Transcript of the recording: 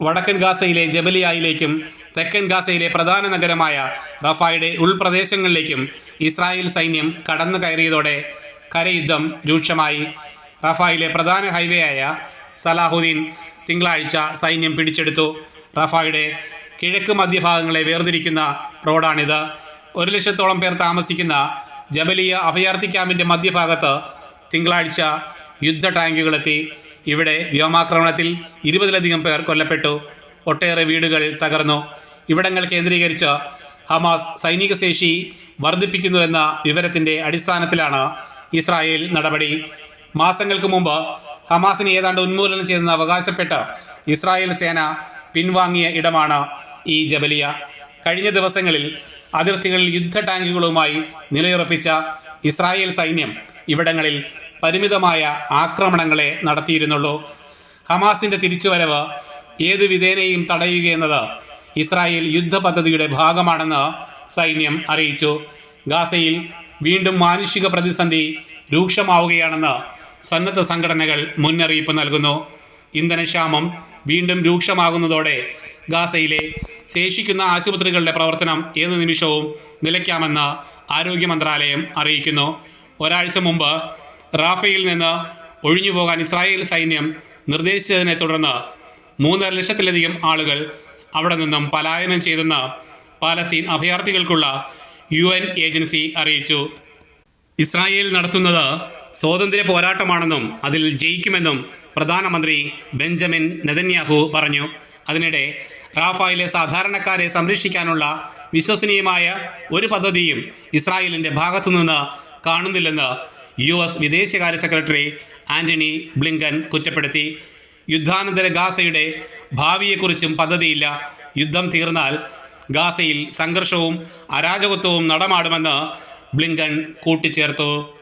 വടക്കൻ ഗാസയിലെ ജബലിയായിലേക്കും തെക്കൻ ഗാസയിലെ പ്രധാന നഗരമായ റഫായുടെ ഉൾപ്രദേശങ്ങളിലേക്കും ഇസ്രായേൽ സൈന്യം കടന്നു കയറിയതോടെ കരയുദ്ധം രൂക്ഷമായി. റഫായിലെ പ്രധാന ഹൈവേയായ സലാഹുദ്ദീൻ തിങ്കളാഴ്ച സൈന്യം പിടിച്ചെടുത്തു. റഫായുടെ കിഴക്ക് മധ്യഭാഗങ്ങളെ വേർതിരിക്കുന്ന റോഡാണിത്. ഒരു ലക്ഷത്തോളം പേർ താമസിക്കുന്ന ജബലിയ അഭയാർത്ഥി ക്യാമ്പിന്റെ മധ്യഭാഗത്ത് തിങ്കളാഴ്ച യുദ്ധ ടാങ്കുകളെത്തി. ഇവിടെ വ്യോമാക്രമണത്തിൽ ഇരുപതിലധികം പേർ കൊല്ലപ്പെട്ടു. ഒട്ടേറെ വീടുകൾ തകർന്നു. ഇവിടങ്ങൾ കേന്ദ്രീകരിച്ച് ഹമാസ് സൈനിക ശേഷി വർദ്ധിപ്പിക്കുന്നുവെന്ന വിവരത്തിന്റെ അടിസ്ഥാനത്തിലാണ് ഇസ്രായേൽ നടപടി. മാസങ്ങൾക്ക് മുമ്പ് ഹമാസിനെ ഏതാണ്ട് ഉന്മൂലനം ചെയ്തെന്ന് അവകാശപ്പെട്ട് ഇസ്രായേൽ സേന പിൻവാങ്ങിയ ഇടമാണ് ഈ ജബലിയ. കഴിഞ്ഞ ദിവസങ്ങളിൽ അതിർത്തികളിൽ യുദ്ധ ടാങ്കുകളുമായി നിലയുറപ്പിച്ച ഇസ്രായേൽ സൈന്യം ഇവിടങ്ങളിൽ പരിമിതമായ ആക്രമണങ്ങളെ നടത്തിയിരുന്നുള്ളൂ. ഹമാസിന്റെ തിരിച്ചുവരവ് ഏത് വിധേനയും തടയുകയെന്നത് ഇസ്രായേൽ യുദ്ധപദ്ധതിയുടെ ഭാഗമാണെന്ന് സൈന്യം അറിയിച്ചു. ഗാസയിൽ വീണ്ടും മാനുഷിക പ്രതിസന്ധി രൂക്ഷമാവുകയാണെന്ന് സന്നദ്ധ സംഘടനകൾ മുന്നറിയിപ്പ് നൽകുന്നു. ഇന്ധനക്ഷാമം വീണ്ടും രൂക്ഷമാകുന്നതോടെ ഗാസയിലെ ശേഷിക്കുന്ന ആശുപത്രികളുടെ പ്രവർത്തനം ഏത് നിമിഷവും നിലയ്ക്കാമെന്ന് ആരോഗ്യ മന്ത്രാലയം അറിയിക്കുന്നു. ഒരാഴ്ച മുമ്പ് റാഫയിൽ നിന്ന് ഒഴിഞ്ഞു പോകാൻ ഇസ്രായേൽ സൈന്യം നിർദ്ദേശിച്ചതിനെ തുടർന്ന് മൂന്നര ലക്ഷത്തിലധികം ആളുകൾ അവിടെ നിന്നും പലായനം ചെയ്തെന്ന് പാലസ്തീൻ അഭയാർത്ഥികൾക്കുള്ള യു എൻ ഏജൻസി അറിയിച്ചു. ഇസ്രായേൽ നടത്തുന്നത് സ്വാതന്ത്ര്യ പോരാട്ടമാണെന്നും അതിൽ ജയിക്കുമെന്നും പ്രധാനമന്ത്രി ബെഞ്ചമിൻ നെതന്യാഹു പറഞ്ഞു. അതിനിടെ റാഫായിലെ സാധാരണക്കാരെ സംരക്ഷിക്കാനുള്ള വിശ്വസനീയമായ ഒരു പദ്ധതിയും ഇസ്രായേലിന്റെ ഭാഗത്തുനിന്ന് കാണുന്നില്ലെന്ന് യു എസ് വിദേശകാര്യ സെക്രട്ടറി ആന്റണി ബ്ലിങ്കൻ കുറ്റപ്പെടുത്തി. യുദ്ധാനന്തര ഗാസയുടെ ഭാവിയെക്കുറിച്ചും പദ്ധതിയില്ല. യുദ്ധം തീർന്നാൽ ഗാസയിൽ സംഘർഷവും അരാജകത്വവും നടമാടുമെന്ന് ബ്ലിങ്കൻ കൂട്ടിച്ചേർത്തു.